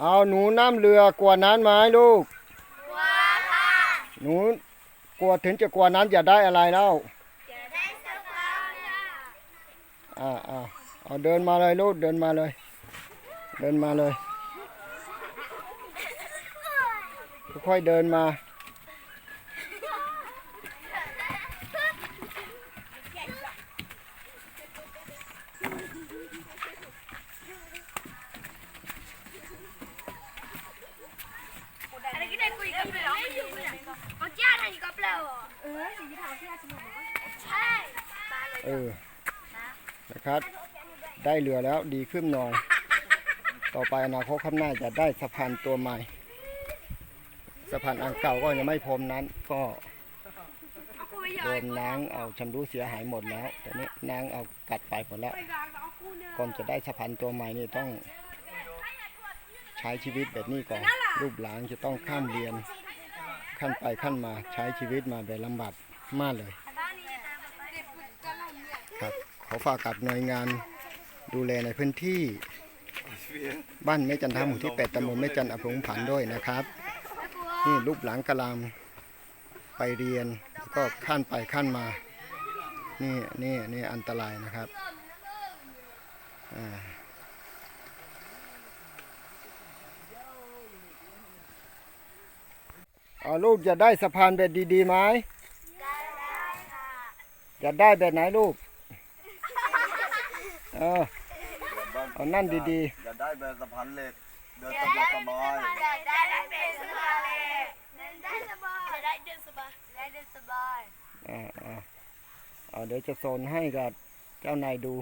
เอาหนูน้ำเรือกลัวน้ำไหมลูก กลัวค่ะ หนูกลัวถึงจะกลัวน้ำจะได้อะไรแล้วจะได้สบายค่ะอ่าอ่าเอาเดินมาเลยลูกเดินมาเลย เดินมาเลยค่อยๆเดินมา ได้คุยกันไปแล้วไม่อยู่เนี่ยเอาจ้าทางนี้ก็เปล่าเออที่ทำที่ใช่มาเลยเออนะครับ ได้เรือแล้วดีขึ้นหน่อย ต่อไปอนาคตข้างหน้าจะได้สะพานตัวใหม่ สะพานอันเก่าก็ยังไม่พรมนั้น ก็โดนนางเอาชำรุเสียหายหมดแล้วตอนนี้นางเอากัดไปหมดแล้วก่อนจะได้สะพานตัวใหม่นี่ต้อง ใช้ชีวิตแบบนี้ก่อนลูกหลานจะต้องข้ามเรียนขั้นไปขั้นมาใช้ชีวิตมาแบบลำบากมากเลยครับขอฝากกับหน่วยงานดูแลในพื้นที่ บ้านแม่จันทาหมู่ที่ 8ตำบลแม่จันทร์อำเภอหุบผันด้วยนะครับ นี่ลูกหลานกำลังไปเรียนแล้วก็ขั้นไปขั้นมา นี่นี่นี่อันตรายนะครับอ่าเอา ลูกจะได้สะพานแบบดีๆไหมได้ได้ค่ะจะได้แบบไหนลูกเออเอานั่นดีอย่าได้แบบสะพานเหล็กเดินสบายสบายได้ได้เป็นสบายเลยได้สบายได้เดินสบายได้เดินสบายๆอ่าอ่าเอาเดี๋ยวจะโซนให้กับเจ้านายดู